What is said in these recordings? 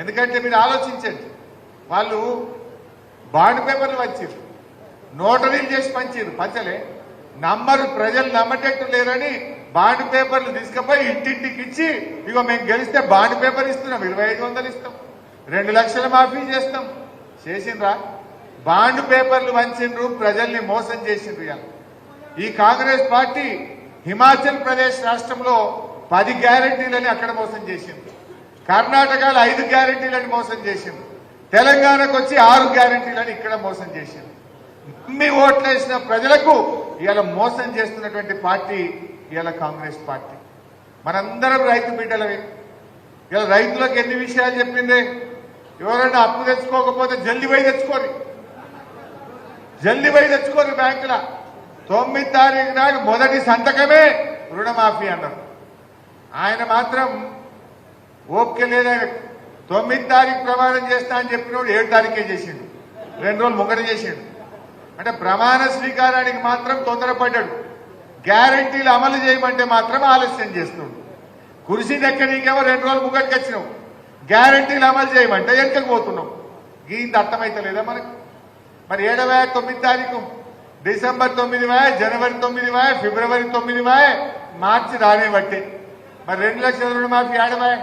ఎందుకంటే మీరు ఆలోచించండి. వాళ్ళు బాండ్ పేపర్లు పంచారు నోటరీలు చేసి పంచారు పంచలే. నమ్మరు ప్రజలు నమ్మటట్టు లేరని బాండ్ పేపర్లు తీసుకుపోయి ఇంటింటికి ఇచ్చి ఇగో మేము గెలిస్తే బాండ్ పేపర్ ఇస్తున్నాం ఇరవై ఐదు వందలు ఇస్తాం. రెండు లక్షల మాఫీ చేస్తాం. చేసిండ్రా? బాండ్ పేపర్లు వంచిండ్రు ప్రజల్ని మోసం చేసిండ్రు ఇవాళ ఈ కాంగ్రెస్ పార్టీ హిమాచల్ ప్రదేశ్ రాష్ట్రంలో పది గ్యారంటీలని అక్కడ మోసం చేసింది. కర్ణాటకలో ఐదు గ్యారంటీలని మోసం చేసింది. తెలంగాణకు వచ్చి ఆరు గ్యారంటీలని ఇక్కడ మోసం చేసింది. నమ్మి ఓట్లేసిన ప్రజలకు ఇవాళ మోసం చేస్తున్నటువంటి పార్టీ ఇవాళ కాంగ్రెస్ పార్టీ. మనందరం రైతు బిడ్డలవి ఇలా రైతులకు ఎన్ని విషయాలు చెప్పింది? ఎవరైనా అప్పు తెచ్చుకోకపోతే జల్లి పోయి తెచ్చుకోరు జల్లి పోయి తెచ్చుకోరు బ్యాంకుల. తొమ్మిది తారీఖు నాడు మొదటి సంతకమే రుణమాఫీ అన్నారు. ఆయన మాత్రం ఓపిక లేదా. తొమ్మిది తారీఖు ప్రమాణం చేస్తా అని చెప్పినోడు ఏడు తారీఖే చేసిండు. రెండు రోజులు ముంగట చేసిండు. అంటే ప్రమాణ స్వీకారానికి మాత్రం తొందరపడ్డాడు. గ్యారంటీలు అమలు చేయమంటే మాత్రం ఆలస్యం చేస్తున్నాడు కుర్చీ దక్కనీకేమో రెండు రోజులు ముంగటికి వచ్చినావు. గ్యారంటీలు అమలు చేయమంటే వెనకకు పోతున్నావు. గీంది అర్థమైతలేదా మనకు? మరి ఏడవ తొమ్మిది తారీఖు? డిసెంబర్ తొమ్మిది జనవరి తొమ్మిదివా ఫిబ్రవరి తొమ్మిది మార్చి రానే బట్టి మరి రెండు లక్షల రుణమాఫీ ఆడవాయ?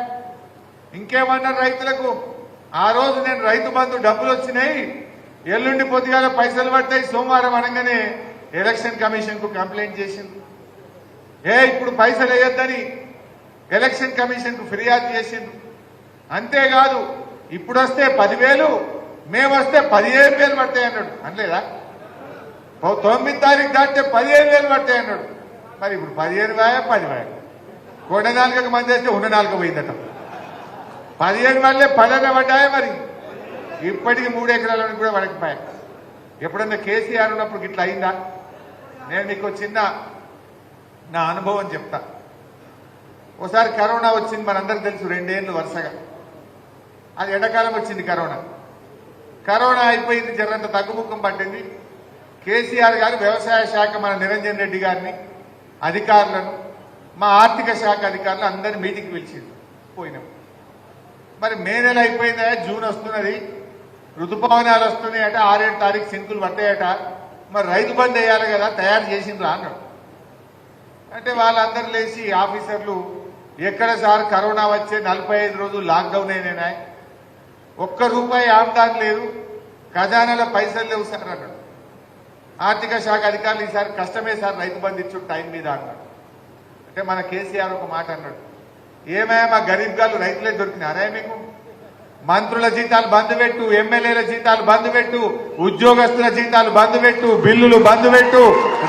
ఇంకేమన్నారు రైతులకు? ఆ రోజు నేను రైతు బంధు డబ్బులు వచ్చినాయి. ఎల్లుండి పొద్దుగాల పైసలు పడతాయి సోమవారం అనగానే ఎలక్షన్ కమిషన్కు కంప్లైంట్ చేసింది ఏ ఇప్పుడు పైసలు వేయొద్దని ఎలక్షన్ కమిషన్కు ఫిర్యాదు చేసింది అంతేకాదు ఇప్పుడు వస్తే పదివేలు మేము వస్తే పదిహేను వేలు పడతాయి అన్నాడు. అనలేదా? ఓ తొమ్మిది తారీఖు దాటితే పదిహేను వేలు పడతాయి అన్నాడు. మరి ఇప్పుడు పదిహేను వేయ పది వేయ? కొండ నాలుగకు మంది అయితే ఉన్న నాలుగు పోయిందట. పదిహేను మళ్ళీ పదన పడ్డాయా మరి. ఇప్పటికి మూడు ఎకరాలను కూడా పడకపోయా ఎప్పుడన్నా కేసీఆర్ ఉన్నప్పుడు ఇట్లా అయిందా? నేను మీకు చిన్న నా అనుభవం చెప్తా. ఒకసారి కరోనా వచ్చింది మనందరికి తెలుసు రెండేళ్ళు వరుసగా. అది ఎండాకాలం వచ్చింది కరోనా. కరోనా అయిపోయింది జరంత తగ్గుముఖం పట్టింది. కేసీఆర్ గారు వ్యవసాయ శాఖ మన నిరంజన్ రెడ్డి గారిని అధికారులను మా ఆర్థిక శాఖ అధికారులు అందరినీ మీటింగ్కి పిలిచింది పోయినాం మరి మే నెల అయిపోయిందా? జూన్ వస్తున్నది. ఋతుపవనాలు వస్తున్నాయట. ఆరేడు తారీఖు సింకులు పట్టాయట మరి రైతు బంద్ వేయాలి కదా తయారు చేసిండ్రా అన్నాడు అంటే వాళ్ళందరూ లేచి ఆఫీసర్లు ఎక్కడ సార్ కరోనా వచ్చే నలభై ఐదు రోజులు లాక్డౌన్ అయినా ఒక్క రూపాయి ఆమ్దాన్ లేదు. ఖజానాలో పైసలు లేవు సార్ అన్నాడు ఆర్థిక శాఖ అధికారులు ఈసారి కష్టమే సార్ రైతు బంద్ ఇచ్చు టైం మీద అన్నాడు అంటే మన కేసీఆర్ ఒక మాట అన్నాడు. ఏమయ్యా మా గరీబ్ గారు రైతులే దొరికినారా మీకు? మంత్రుల జీతాలు బంద్ పెట్టు ఎమ్మెల్యేల జీతాలు బంద్ పెట్టు ఉద్యోగస్తుల జీతాలు బంద్ పెట్టు బిల్లులు బంద్ పెట్టు.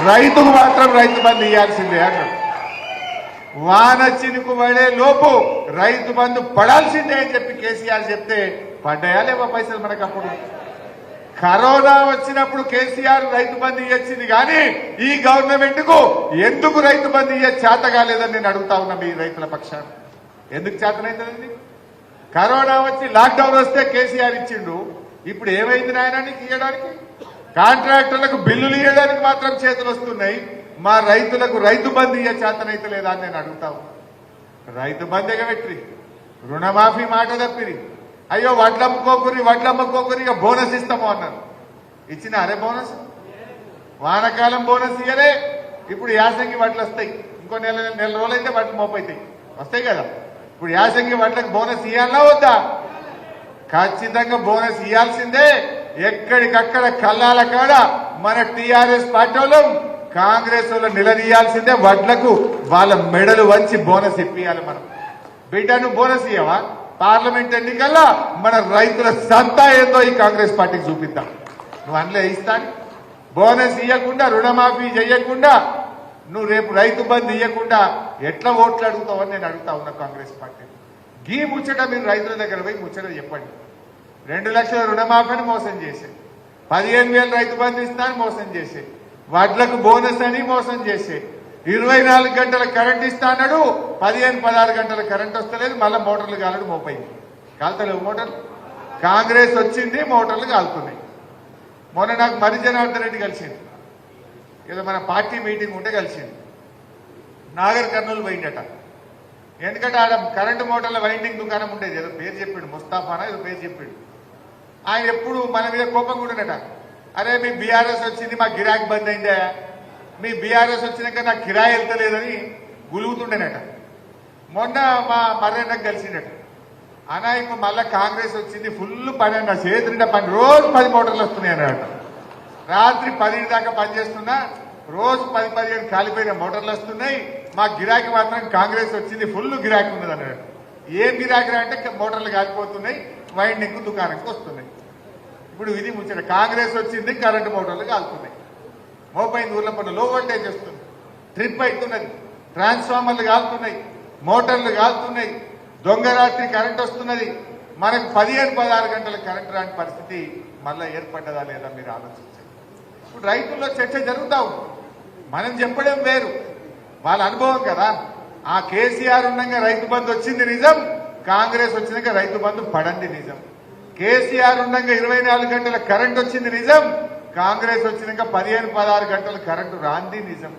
రైతుకు మాత్రం రైతు బంద్ ఇవ్వాల్సిందే అన్నాడు. వాన చినుకు పడే లోపు రైతు బంధు పడాల్సిందే అని చెప్పి కేసీఆర్ చెప్తే పడ్డాయా లేవా పైసలు మనకు అప్పుడు? కరోనా వచ్చినప్పుడు కేసీఆర్ రైతు బంధు ఇచ్చింది కానీ ఈ గవర్నమెంట్కు ఎందుకు రైతు బంధు ఇయ్య చేత కాలేదని నేను అడుగుతా ఉన్నా మీ రైతుల పక్షాన్ని ఎందుకు చేతనైందండి కరోనా వచ్చి లాక్డౌన్ వస్తే కేసీఆర్ ఇచ్చిండు. ఇప్పుడు ఏమైంది నాయన నీకు ఇవ్వడానికి కాంట్రాక్టర్లకు బిల్లులు ఇవ్వడానికి మాత్రం చేతులు వస్తున్నాయి. మా రైతులకు రైతు బంధు ఇయ్య చేతనైతలేదా అని నేను అడుగుతా రైతు బంధు ఎగబెట్టి రుణమాఫీ మాట తప్పిరి. అయ్యో వడ్లు అమ్ముకోకురి వడ్లు ఇక బోనస్ ఇస్తాము అన్నారు. ఇచ్చిన అరే బోనస్? వానకాలం బోనస్ ఇయ్యలే. ఇప్పుడు యాసంగి వడ్లు వస్తాయి ఇంకో నెల నెల రోజులైతే వడ్లు మోపైతాయి. వస్తాయి కదా? ఇప్పుడు యాసంగి వడ్లకు బోనస్ ఇవ్వాలా వద్దా? ఖచ్చితంగా బోనస్ ఇవ్వాల్సిందే ఎక్కడికక్కడ కల్లాల కాడ మన టిఆర్ఎస్ పార్టీ వాళ్ళం కాంగ్రెస్ వాళ్ళు నిలదీయాల్సిందే. వడ్లకు వాళ్ళ మెడలు వంచి బోనస్ ఇప్పియాలి మనం. బిడ్డను బోనస్ ఇవ్వవా పార్లమెంట్ ఎన్నికల్లో మన రైతుల సత్తా ఏందో ఈ కాంగ్రెస్ పార్టీకి చూపిద్దాం. నువ్వు అందులో ఇస్తాను. బోనస్ ఇవ్వకుండా రుణమాఫీ చేయకుండా నువ్వు రేపు రైతు బంద్ ఇవ్వకుండా ఎట్లా ఓట్లు అడుగుతావని నేను అడుగుతా ఉన్నా కాంగ్రెస్ పార్టీ. గీ ముచ్చట మీరు రైతుల దగ్గర పోయి ముచ్చట చెప్పండి. రెండు లక్షల రుణమాఫీని మోసం చేసే. పదిహేను వేలు రైతు బంధు ఇస్తానని మోసం చేసే. వడ్లకు బోనస్ అని మోసం చేసే. ఇరవై నాలుగు గంటల కరెంట్ ఇస్తా అన్నాడు పదిహేను పదహారు గంటల కరెంట్ వస్తలేదు మళ్ళీ మోటార్లు కాలడు మోపైంది. కాలుతలేవు మోటార్లు? కాంగ్రెస్ వచ్చింది మోటార్లు కాలుతున్నాయి. మొన్న నాకు మరి జనార్దన్ రెడ్డి కలిసింది ఏదో మన పార్టీ మీటింగ్ ఉంటే కలిసింది. నాగర్ కర్నూలు పోయిందట ఎందుకంటే ఆడ కరెంటు మోటార్ల వైండింగ్ దుకాణం ఉండేది. ఏదో పేరు చెప్పాడు ముస్తాఫానా ఏదో పేరు చెప్పాడు. ఆయన ఎప్పుడు మన మీద కోపం కూడా అరే మీ బీఆర్ఎస్ వచ్చింది మా గిరాకీ బంద్ అయిందా. మీ బీఆర్ఎస్ వచ్చినాక నాకు కిరాయి వెళ్తలేదని గులుగుతుండేనట. మొన్న మా మర్రెన్నకు కలిసిండట. అనా ఇప్పుడు మళ్ళా కాంగ్రెస్ వచ్చింది ఫుల్ పని అన్న చేతి పని రోజు పది మోటార్లు వస్తున్నాయి అన్నట్టు రాత్రి పది దాకా పనిచేస్తున్నా రోజు పది పదిహేను కాలిపోయిన మోటార్లు వస్తున్నాయి. మా గిరాకీ మాత్రం కాంగ్రెస్ వచ్చింది ఫుల్ గిరాకీ ఉన్నది అన్నాడు. ఏం గిరాకీ అంటే మోటార్లు కాలిపోతున్నాయి వైండింగ్ దుకాణంకి వస్తున్నాయి. ఇప్పుడు ఇది ముచ్చట. కాంగ్రెస్ వచ్చింది కరెంటు మోటార్లు కాలుతున్నాయి. మోపైంది ఊర్ల పనులు లో వోల్టేజ్ వస్తుంది. ట్రిప్ అవుతున్నది. ట్రాన్స్ఫార్మర్లు కాలుతున్నాయి. మోటార్లు కాలుతున్నాయి. దొంగ రాత్రి కరెంట్ వస్తున్నది. మనకు పదిహేను పదహారు గంటల కరెంట్ రాని పరిస్థితి మళ్ళీ ఏర్పడ్డదా లేదా మీరు ఆలోచించండి. ఇప్పుడు రైతుల్లో చర్చ జరుగుతా ఉంది. మనం చెప్పడం వేరు. వాళ్ళ అనుభవం కదా. ఆ కేసీఆర్ ఉండగా రైతు బంధు వచ్చింది నిజం కాంగ్రెస్ వచ్చినాక రైతు బంధు పడండి నిజం. కేసీఆర్ ఉండగా ఇరవై నాలుగు గంటల కరెంట్ వచ్చింది నిజం కాంగ్రెస్ వచ్చినాక పదిహేను పదహారు గంటల కరెంటు రాంది నిజం.